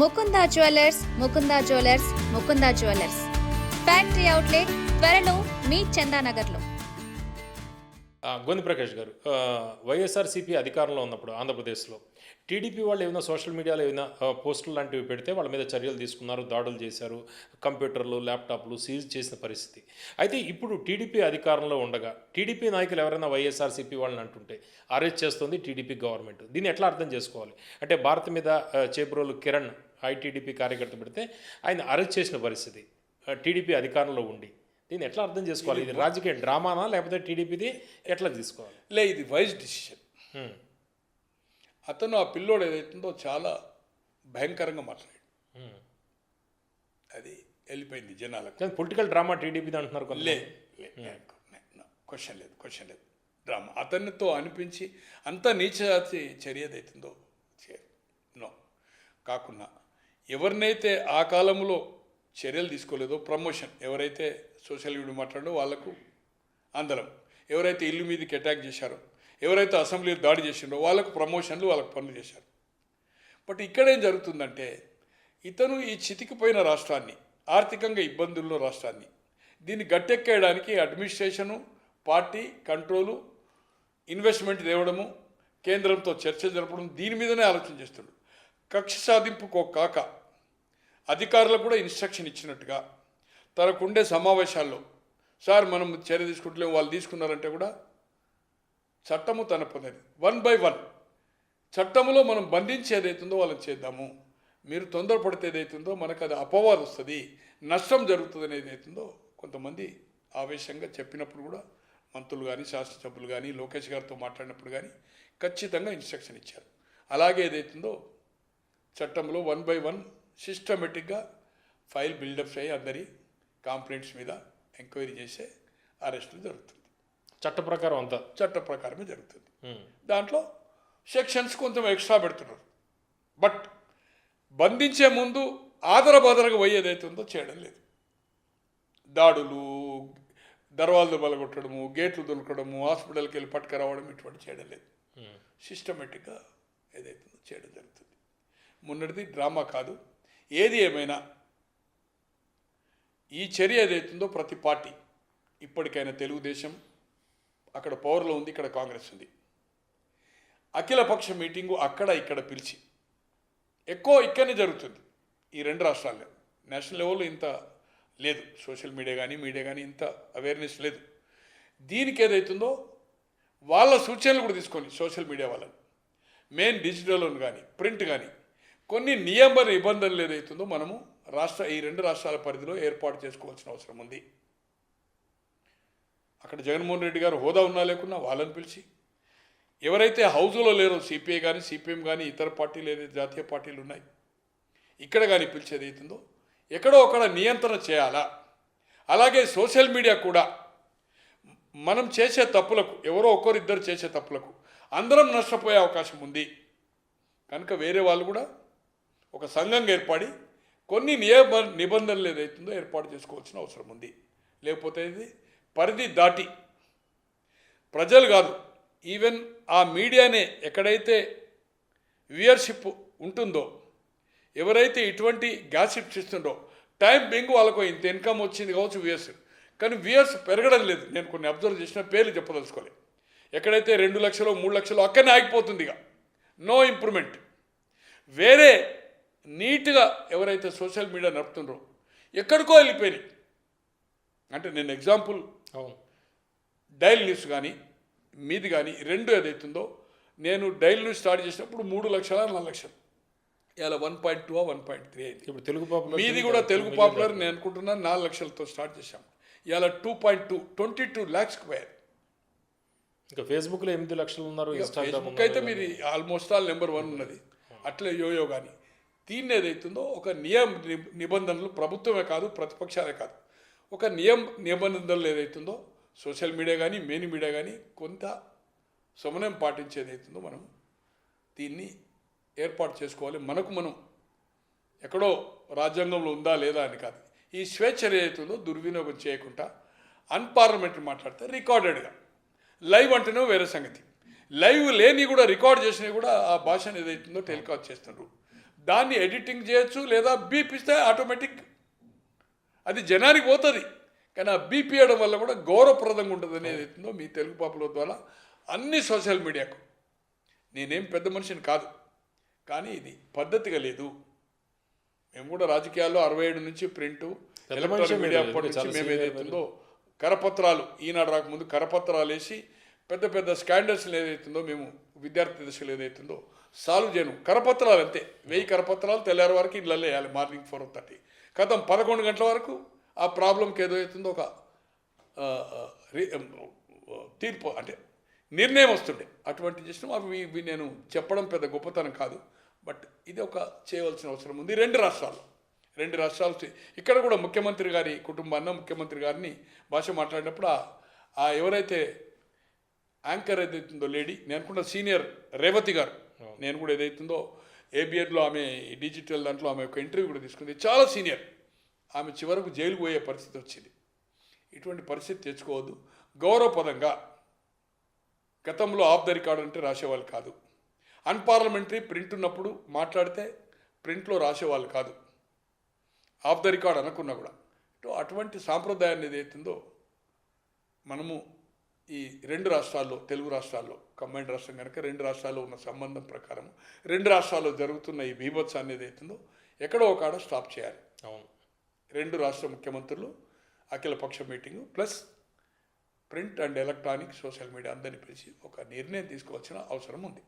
Mukunda jewellers Mukunda jewellers Mukunda jewellers. Factory outlet త్వరలో మీ చందానగర్లో. గోని ప్రకాష్ గారు వైఎస్ఆర్సీపీ అధికారంలో ఉన్నప్పుడు ఆంధ్రప్రదేశ్లో టీడీపీ వాళ్ళు ఏమైనా సోషల్ మీడియాలో ఏమైనా పోస్టులు లాంటివి పెడితే వాళ్ళ మీద చర్యలు తీసుకున్నారు దాడులు చేశారు కంప్యూటర్లు ల్యాప్టాప్లు సీజ్ చేసిన పరిస్థితి. అయితే ఇప్పుడు టీడీపీ అధికారంలో ఉండగా టీడీపీ నాయకులు ఎవరైనా వైఎస్ఆర్సీపీ వాళ్ళని అంటుంటే అరెస్ట్ చేస్తుంది టీడీపీ గవర్నమెంట్. దీన్ని ఎట్లా అర్థం చేసుకోవాలి? అంటే భారత్ మీద చేపరోలు చేబ్రోలు కిరణ్ ఐటీడీపీ కార్యకర్త పెడితే ఆయన అరెస్ట్ చేసిన పరిస్థితి. టీడీపీ అధికారంలో ఉండి. దీన్ని ఎట్లా అర్థం చేసుకోవాలి? ఇది రాజకీయ డ్రామానా లేకపోతే టీడీపీది ఎట్లా తీసుకోవాలి? లే ఇది వైజ్ డిసిషన్. అతను ఆ పిల్లోడు ఏదైతుందో చాలా భయంకరంగా మాట్లాడాడు. అది వెళ్ళిపోయింది జనాలకు. పొలిటికల్ డ్రామా టీడీపీది అంటున్నారు లే క్వశ్చన్ లేదు క్వశ్చన్ లేదు. డ్రామా. అతనితో అనిపించి అంత నీచ చర్య ఏదైతుందో నో కాకుండా ఎవరినైతే ఆ కాలంలో చర్యలు తీసుకోలేదో ప్రమోషన్ ఎవరైతే సోషల్ మీడియా మాట్లాడో వాళ్ళకు అందరం ఎవరైతే ఇల్లు మీదకి అటాక్ చేశారో ఎవరైతే అసెంబ్లీలో దాడి చేసిండో వాళ్ళకు ప్రమోషన్లు వాళ్ళకు పనులు చేశారు. బట్ ఇక్కడ ఏం జరుగుతుందంటే ఇతను ఈ చితికిపోయిన రాష్ట్రాన్ని ఆర్థికంగా ఇబ్బందుల్లో రాష్ట్రాన్ని దీన్ని గట్టెక్కేయడానికి అడ్మినిస్ట్రేషను పార్టీ కంట్రోలు ఇన్వెస్ట్మెంట్ తేవడము కేంద్రంతో చర్చ జరపడం దీని మీదనే ఆలోచన చేస్తున్నాడు. కక్ష సాధింపుకో కాక అధికారులకు కూడా ఇన్స్ట్రక్షన్ ఇచ్చినట్టుగా తనకుండే సమావేశాల్లో సార్ మనం చర్య తీసుకుంటలేము వాళ్ళు తీసుకున్నారంటే కూడా చట్టము తన పొందేది వన్ బై వన్. చట్టములో మనం బంధించి ఏదైతుందో వాళ్ళని చేద్దాము. మీరు తొందరపడితే ఏదైతుందో మనకు అది అపవాదం వస్తుంది. నష్టం జరుగుతుంది అనేది ఏదైతుందో కొంతమంది ఆవేశంగా చెప్పినప్పుడు కూడా మంత్రులు కానీ శాసనసభ్యులు కానీ లోకేష్ గారితో మాట్లాడినప్పుడు కానీ ఖచ్చితంగా ఇన్స్ట్రక్షన్ ఇచ్చారు. అలాగే ఏదైతుందో చట్టంలో వన్ బై వన్ సిస్టమేటిక్గా ఫైల్ బిల్డప్స్ అయ్యి అందరి కాంప్లైంట్స్ మీద ఎంక్వైరీ చేసే అరెస్టులు జరుగుతుంది. చట్ట ప్రకారం అంతా? చట్ట ప్రకారమే జరుగుతుంది. హ్మ్. దాంట్లో సెక్షన్స్ కొంచెం ఎక్స్ట్రా పెడుతున్నారు. బట్ బంధించే ముందు ఆదరబాదరగా పోయేదైతే ఉందో చేయడం లేదు. దాడులు దర్వాజలు బలగొట్టడము గేట్లు దొరకడము హాస్పిటల్కి వెళ్ళి పట్టుకురావడం ఇటువంటి చేయడం లేదు. సిస్టమేటిక్గా ఏదైతే ఉందో చేయడం జరుగుతుంది. మొన్నటిది డ్రామా కాదు. ఏది ఏమైనా ఈ చర్య ఏదైతుందో ప్రతి పార్టీ ఇప్పటికైనా తెలుగుదేశం అక్కడ పవర్లో ఉంది ఇక్కడ కాంగ్రెస్ ఉంది. అఖిలపక్ష మీటింగు అక్కడ ఇక్కడ పిలిచి ఎక్కువ ఇక్కడనే జరుగుతుంది. ఈ రెండు రాష్ట్రాల్లో. నేషనల్ లెవెల్లో ఇంత లేదు. సోషల్ మీడియా కానీ మీడియా కానీ ఇంత అవేర్నెస్ లేదు. దీనికి ఏదైతుందో వాళ్ళ సూచనలు కూడా తీసుకొని సోషల్ మీడియా వాళ్ళని. మెయిన్ డిజిటల్ కానీ ప్రింట్ కానీ కొన్ని నియమ నిబంధనలు ఏదైతుందో మనము రాష్ట్ర ఈ రెండు రాష్ట్రాల పరిధిలో ఏర్పాటు చేసుకోవాల్సిన అవసరం ఉంది. అక్కడ జగన్మోహన్ రెడ్డి గారు హోదా ఉన్నా లేకున్నా వాళ్ళని పిలిచి ఎవరైతే హౌజులో లేరో సిపిఐ కానీ సిపిఎం కానీ ఇతర పార్టీలు ఏదైతే జాతీయ పార్టీలు ఉన్నాయి ఇక్కడ కానీ పిలిచేది అవుతుందో ఎక్కడో అక్కడ నియంత్రణ చేయాలా? అలాగే సోషల్ మీడియా కూడా మనం చేసే తప్పులకు ఎవరో ఒకరిద్దరు చేసే తప్పులకు అందరం నష్టపోయే అవకాశం ఉంది. కనుక వేరే వాళ్ళు కూడా ఒక సంఘంగా ఏర్పడి కొన్ని నియమ నిబంధనలు ఏదైతుందో ఏర్పాటు చేసుకోవాల్సిన అవసరం ఉంది. లేకపోతే ఇది పరిధి దాటి. ప్రజలు కాదు ఈవెన్ ఆ మీడియానే ఎక్కడైతే వ్యూయర్షిప్ ఉంటుందో ఎవరైతే ఇటువంటి గ్యాసిప్స్ ఇస్తుండో టైం బెంగ్ వాళ్ళకు ఇంత ఇన్కమ్ వచ్చింది కావచ్చు వ్యూయర్స్. కానీ వ్యూయర్స్ పెరగడం లేదు. నేను కొన్ని అబ్జర్వ్ చేసిన పేర్లు చెప్పదలుచుకోలే. ఎక్కడైతే రెండు లక్షలు మూడు లక్షలు అక్కడనే ఆగిపోతుంది ఇక. No improvement. వేరే నీట్గా ఎవరైతే సోషల్ మీడియా నడుపుతుండ్రో ఎక్కడికో వెళ్ళిపోయినాయి. అంటే నేను ఎగ్జాంపుల్ అవును. డైల్ న్యూస్ కానీ మీది కానీ రెండు ఏదైతుందో నేను డైల్ న్యూస్ స్టార్ట్ చేసినప్పుడు మూడు లక్షల నాలుగు లక్షలు. ఇలా one point two one point three అయింది. ఇప్పుడు తెలుగు పాపులర్ మీది కూడా తెలుగు పాపులర్ నేను అనుకుంటున్నాను నాలుగు లక్షలతో స్టార్ట్ చేశాం. ఇలా two point two twenty two ల్యాక్స్కి పోయారు. ఇంకా ఫేస్బుక్లో ఎనిమిది లక్షలు ఉన్నారు ఇన్స్టాగ్రామ్ ఫేస్బుక్ అయితే మీది ఆల్మోస్ట్ ఆల్ నెంబర్ వన్ ఉన్నది. అట్లే యోయో కానీ దీన్ని ఏదైతుందో ఒక నియమ ని- నిబంధనలు ప్రభుత్వమే కాదు ప్రతిపక్షాలే కాదు. ఒక నియమ నిబంధనలు ఏదైతుందో సోషల్ మీడియా కానీ మెయిన్ మీడియా కానీ కొంత సమన్వయం పాటించేది అవుతుందో మనం దీన్ని ఏర్పాటు చేసుకోవాలి. మనకు మనం ఎక్కడో రాజ్యాంగంలో ఉందా లేదా అని కాదు. ఈ స్వేచ్ఛ ఏదైతుందో దుర్వినియోగం చేయకుండా అన్పార్లమెంటరీ మాట్లాడితే రికార్డెడ్గా. లైవ్ అంటేనే వేరే సంగతి. లైవ్ లేని కూడా రికార్డ్ చేసినవి కూడా ఆ భాషను ఏదైతుందో టెలికాస్ట్ చేస్తున్నారు దాన్ని ఎడిటింగ్ చేయొచ్చు లేదా బీప్ ఇస్తే ఆటోమేటిక్ అది జనానికి పోతుంది. కానీ ఆ బీపీ వేయడం వల్ల కూడా గౌరవప్రదంగా ఉంటుంది అనేది అవుతుందో మీ తెలుగు పాపల ద్వారా అన్ని సోషల్ మీడియాకు. నేనేం పెద్ద మనిషిని కాదు. కానీ ఇది పద్ధతిగా లేదు. మేము కూడా రాజకీయాల్లో అరవై ఏడు నుంచి ప్రింట్ ఎలక్ట్రానిక్ మీడియా అప్పటి నుంచి మేము ఏదైతుందో కరపత్రాలు ఈనాడు రాకముందు కరపత్రాలు వేసి పెద్ద పెద్ద స్కాండర్స్ ఏదైతుందో మేము విద్యార్థి దశలు ఏదైతుందో సాల్వ్ చేయను. కరపత్రాలు అంతే. వెయ్యి కరపత్రాలు తెల్లారి వరకు ఇళ్ళల్లో వేయాలి మార్నింగ్ ఫోర్ థర్టీ. కథం పదకొండు గంటల వరకు ఆ ప్రాబ్లంకి ఏదైతుందో ఒక తీర్పు అంటే నిర్ణయం వస్తుండే. అటువంటి చేసిన. అవి నేను చెప్పడం పెద్ద గొప్పతనం కాదు. బట్ ఇది ఒక చేయవలసిన అవసరం ఉంది. రెండు రాష్ట్రాలు. రెండు రాష్ట్రాలు ఇక్కడ కూడా ముఖ్యమంత్రి గారి కుటుంబాన్న ముఖ్యమంత్రి గారిని భాష మాట్లాడినప్పుడు ఆ ఎవరైతే యాంకర్ ఏదైతుందో లేడీ నేను అనుకున్న సీనియర్ రేవతి గారు. నేను కూడా ఏదైతుందో ఏబిఎడ్లో ఆమె డిజిటల్ దాంట్లో ఆమె ఒక ఇంటర్వ్యూ కూడా తీసుకుంది. చాలా సీనియర్. ఆమె చివరకు జైలుకు పోయే పరిస్థితి వచ్చింది. ఇటువంటి పరిస్థితి తెచ్చుకోవద్దు. గౌరవపదంగా గతంలో ఆఫ్ ద రికార్డ్ అంటే రాసేవాళ్ళు కాదు. అన్పార్లమెంటరీ ప్రింట్ ఉన్నప్పుడు మాట్లాడితే ప్రింట్లో రాసేవాళ్ళు కాదు. ఆఫ్ ద రికార్డ్ అనుకున్నా కూడా. అటువంటి సాంప్రదాయాన్ని ఏదైతుందో మనము ఈ రెండు రాష్ట్రాల్లో తెలుగు రాష్ట్రాల్లో కంబైండ్ రాష్ట్రం కనుక రెండు రాష్ట్రాల్లో ఉన్న సంబంధం ప్రకారం రెండు రాష్ట్రాల్లో జరుగుతున్న ఈ బీభత్సాన్ని ఏదైతుందో ఎక్కడో ఒక ఆడ స్టాప్ చేయాలి. అవును. రెండు రాష్ట్ర ముఖ్యమంత్రులు అఖిలపక్ష meeting plus print and electronic social media అందరిని పిలిచి ఒక నిర్ణయం తీసుకోవాల్సిన అవసరం ఉంది.